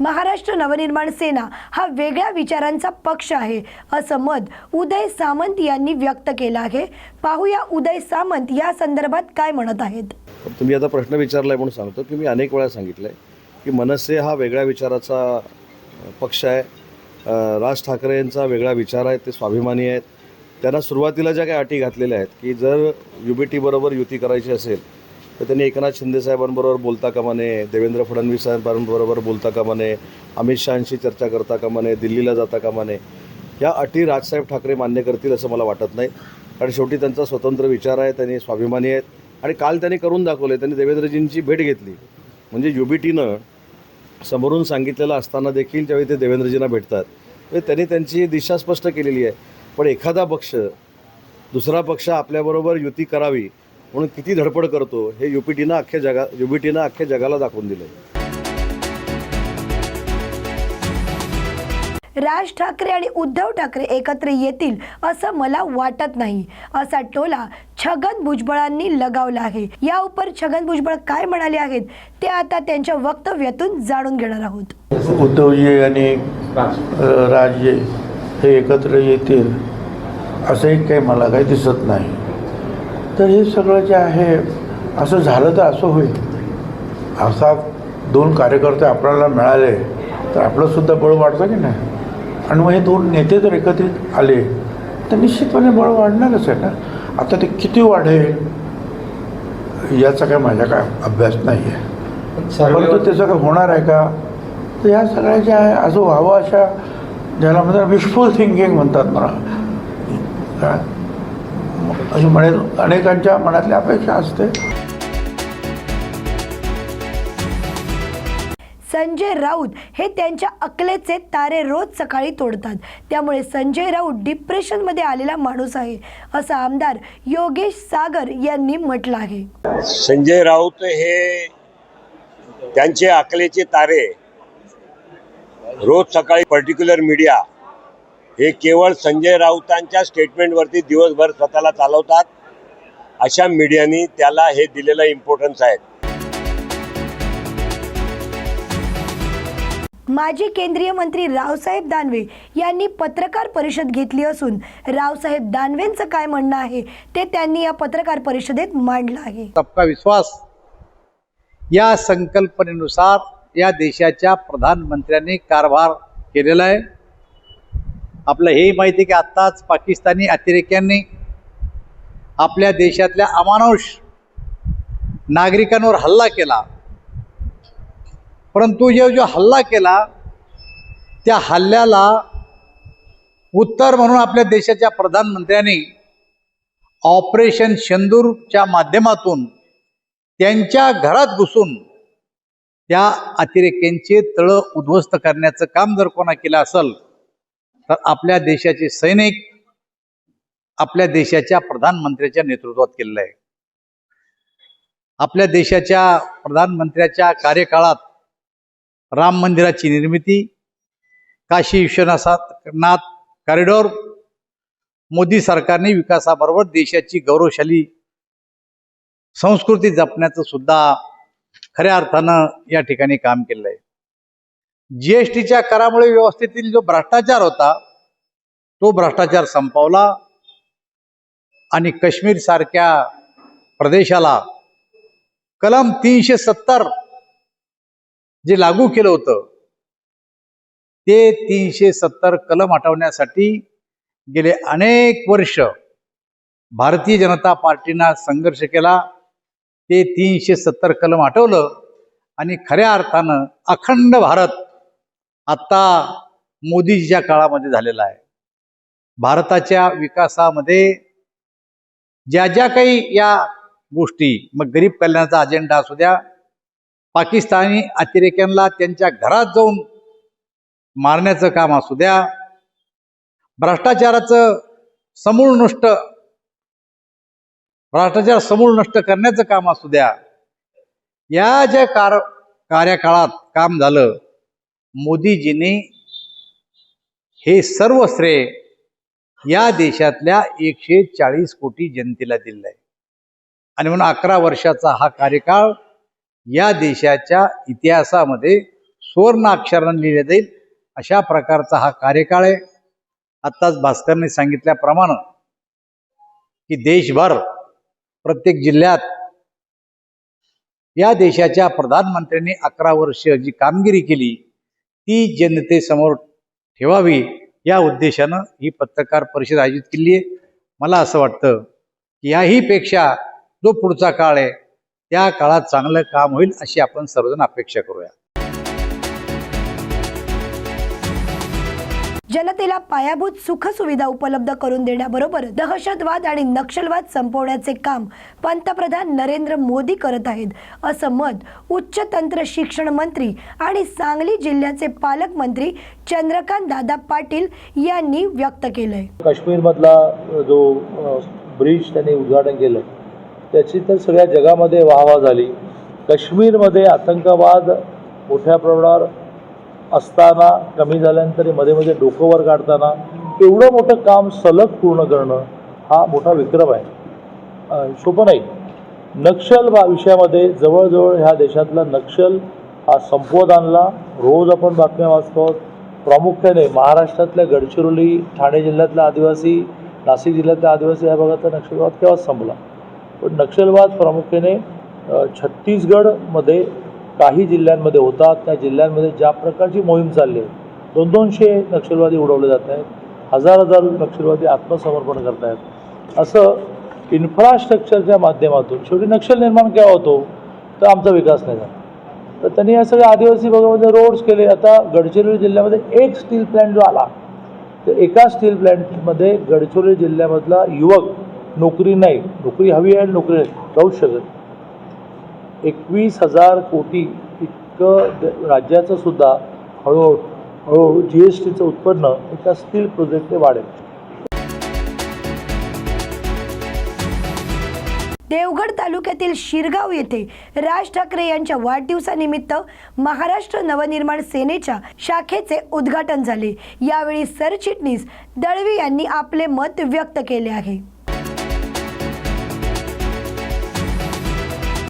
महाराष्ट्र नवनिर्माण सेना हा वेगळ्या विचारांचा पक्ष आहे असं मत उदय सामंत यांनी व्यक्त केलं आहे. पाहूया उदय सामंत या संदर्भात काय म्हणत आहेत. तुम्ही आता प्रश्न विचारलाय म्हणून सांगतो की मी अनेक वेळा सांगितलं आहे की मनसे हा वेगळ्या विचाराचा पक्ष आहे. राज ठाकरे यांचा वेगळा विचार आहे ते स्वाभिमानी आहेत. त्यांना सुरुवातीला ज्या काही अटी घातलेल्या आहेत की जर यू बी टीबरोबर युती करायची असेल तर त्यांनी एकनाथ शिंदेसाहेबांबरोबर बोलता कामा नये देवेंद्र फडणवीस साहेबांबरोबर बोलता कामा नये अमित शहाशी चर्चा करता कामा नये दिल्लीला जाता कामा नये या अटी राजसाहेब ठाकरे मान्य करतील असं मला वाटत नाही. कारण शेवटी त्यांचा स्वतंत्र विचार आहे त्यांनी स्वाभिमानी आहेत आणि काल त्यांनी करून दाखवले त्यांनी देवेंद्रजींची भेट घेतली. म्हणजे यू बी टीनं समोरून सांगितलेलं असताना देखील ज्यावेळी ते देवेंद्रजींना भेटतात. तर त्यांनी त्यांची दिशा स्पष्ट केलेली आहे. पण एखादा पक्ष दुसरा पक्ष आपल्याबरोबर युती करावी म्हणून किती धडपड करतो हे यू पी टीनं अख्ख्या जगा यू बी टीनं अख्ख्या जगाला दाखवून दिलं आहे राज ठाकरे आणि उद्धव ठाकरे एकत्र येतील असं मला वाटत नाही. असा टोला छगन भुजबळांनी लगावला आहे. या उपर छगन भुजबळ काय म्हणाले आहेत ते आता त्यांच्या वक्तव्यातून जाणून घेणार आहोत. उद्धवजी आणि अ, राजजे हे एकत्र येतील असंही काही मला काही दिसत नाही. तर हे सगळं जे आहे असं झालं तर असं होईल. असा दोन कार्यकर्ते आपल्याला मिळाले तर आपलंसुद्धा बळ वाढतं की नाही? आणि मग हे दोन नेते जर एकत्रित आले तर निश्चितपणे बळ वाढणारच आहे ना? आता ते किती वाढेल याचा काय माझ्या काय अभ्यास नाही आहे परंतु त्याचं काय होणार आहे का? तर ह्या सगळ्या ज्या आहे असं व्हावं अशा ज्याला म्हणतात विशफुल थिंकिंग म्हणतात मला काय? अशी म्हणे अनेकांच्या मनातली अपेक्षा असते. संजय राऊत हे त्यांच्या अकलेचे तारे रोज सकाळी तोडतात. त्यामुळे संजय राऊत डिप्रेशनमध्ये आलेला माणूस आहे असं आमदार योगेश सागर यांनी म्हटलं आहे. संजय राऊत हे त्यांचे अकलेचे तारे रोज सकाळी पर्टिक्युलर मीडिया हे केवळ संजय राऊतांच्या स्टेटमेंटवरती दिवसभर स्वतःला चालवतात. अशा मीडियानी त्याला हे दिलेलं इम्पॉर्टन्स आहे. माजी केंद्रीय मंत्री रावसाहेब दानवे यांनी पत्रकार परिषद घेतली असून रावसाहेब दानवेंचं काय म्हणणं आहे ते त्यांनी या पत्रकार परिषदेत मांडलं आहे. सबका विश्वास या संकल्पनेनुसार या देशाच्या प्रधानमंत्र्यांनी कारभार केलेला आहे. आपलं हे माहिती आहे की आत्ताच पाकिस्तानी अतिरेक्यांनी आपल्या देशातल्या अमानुष नागरिकांवर हल्ला केला. परंतु जो जो हल्ला केला त्या हल्ल्याला उत्तर म्हणून आपल्या देशाच्या प्रधानमंत्र्यांनी ऑपरेशन शेंदूरच्या माध्यमातून त्यांच्या घरात घुसून त्या अतिरेक्यांचे तळं उद्ध्वस्त करण्याचं काम जर कोणा केलं असेल तर आपल्या देशाचे सैनिक आपल्या देशाच्या प्रधानमंत्र्याच्या नेतृत्वात केलेलं आहे. आपल्या देशाच्या प्रधानमंत्र्याच्या कार्यकाळात राम मंदिराची निर्मिती काशी विश्वनाथ कॉरिडॉर मोदी सरकारने विकासाबरोबर देशाची गौरवशाली संस्कृती जपण्याचं सुद्धा खऱ्या अर्थानं या ठिकाणी काम केलं आहे. जीएसटीच्या करामुळे व्यवस्थेतील जो भ्रष्टाचार होता तो भ्रष्टाचार संपवला आणि काश्मीर सारख्या प्रदेशाला कलम तीनशे सत्तर जे लागू केलं होतं ते तीनशे सत्तर कलम हटवण्यासाठी गेले अनेक वर्ष भारतीय जनता पार्टीनं संघर्ष केला ते तीनशे सत्तर कलम हटवलं आणि खऱ्या अर्थानं अखंड भारत आत्ता मोदीजीच्या काळामध्ये झालेला आहे. भारताच्या विकासामध्ये ज्या ज्या काही या गोष्टी मग गरीब कल्याणाचा अजेंडा असू द्या पाकिस्तानी अतिरेक्यांना त्यांच्या घरात जाऊन मारण्याचं काम असू द्या भ्रष्टाचाराचं समूळ नष्ट भ्रष्टाचार समूळ नष्ट करण्याचं काम असू द्या या ज्या कार कार्यकाळात काम झालं मोदीजींनी हे सर्व श्रेय या देशातल्या एकशे चाळीस कोटी जनतेला दिलं आहे आणि म्हणून अकरा वर्षाचा हा कार्यकाळ या देशाच्या इतिहासामध्ये सुवर्णाक्षरानं लिहिले जाईल अशा प्रकारचा हा कार्यकाळ आहे. आत्ताच भास्करने सांगितल्याप्रमाणे की देशभर प्रत्येक जिल्ह्यात या देशाच्या प्रधानमंत्र्यांनी अकरा वर्ष जी कामगिरी केली ती जनतेसमोर ठेवावी या उद्देशानं ही पत्रकार परिषद आयोजित केली आहे. मला असं वाटतं की याही पेक्षा जो पुढचा काळ आहे त्या काळात चांगलं काम होईल अशी आपण सर्वजण अपेक्षा करूया. जनतेला पायाभूत सुखसुविधा उपलब्ध करून देण्याबरोबर दहशतवाद आणि नक्षलवाद संपवण्याचे काम पंतप्रधान नरेंद्र मोदी करत आहेत असं मत उच्च तंत्र शिक्षण मंत्री आणि सांगली जिल्ह्याचे पालकमंत्री चंद्रकांत दादा पाटील यांनी व्यक्त केलंय. काश्मीरमधला जो ब्रिज त्यांनी उद्घाटन केलं त्याची तर सगळ्या जगामध्ये वाहवा झाली. काश्मीरमध्ये आतंकवाद मोठ्या प्रमाणावर असताना कमी झाल्यानंतरमध्ये मध्ये डोकं वर काढताना एवढं मोठं काम सलग पूर्ण करणं हा मोठा विक्रम आहे. शोभ नाही नक्षल विषयामध्ये जवळजवळ ह्या देशातला नक्षल हा संपवत आणला रोज आपण बातम्या वाचतो प्रामुख्याने महाराष्ट्रातल्या गडचिरोली ठाणे जिल्ह्यातल्या आदिवासी नाशिक जिल्ह्यातल्या आदिवासी या भागातला नक्षलवाद केव्हाच संपला? पण नक्षलवाद प्रामुख्याने छत्तीसगडमध्ये काही जिल्ह्यांमध्ये होतात त्या जिल्ह्यांमध्ये ज्या प्रकारची मोहीम चालली आहे दोन दोनशे नक्षलवादी उडवले जात आहेत हजार हजार नक्षलवादी आत्मसमर्पण करत आहेत. असं इन्फ्रास्ट्रक्चरच्या माध्यमातून शेवटी नक्षल निर्माण केव्हा होतो तर आमचा विकास नाही झाला. तर त्यांनी या सगळ्या आदिवासी भागामध्ये रोड्स केले. आता गडचिरोली जिल्ह्यामध्ये एक स्टील प्लॅन्ट जो आला तर एका स्टील प्लॅन्टमध्ये गडचिरोली जिल्ह्यामधला युवक नोकरी नाही नोकरी हवी आहे नोकरी राहू राहूच शकत एकवीस हजार कोटी इतकं द- राज्याचं सुद्धा हळूहळू हळूहळू जी एस टीचं उत्पन्न एका स्टील प्रोजेक्टने वाढेल. देवगड तालुक्यातील शिरगाव येथे राज ठाकरे यांच्या वाढदिवसानिमित्त महाराष्ट्र नवनिर्माण सेनेच्या शाखेचे उद्घाटन झाले. यावेळी सरचिटणीस दळवी यांनी आपले मत व्यक्त केले आहे.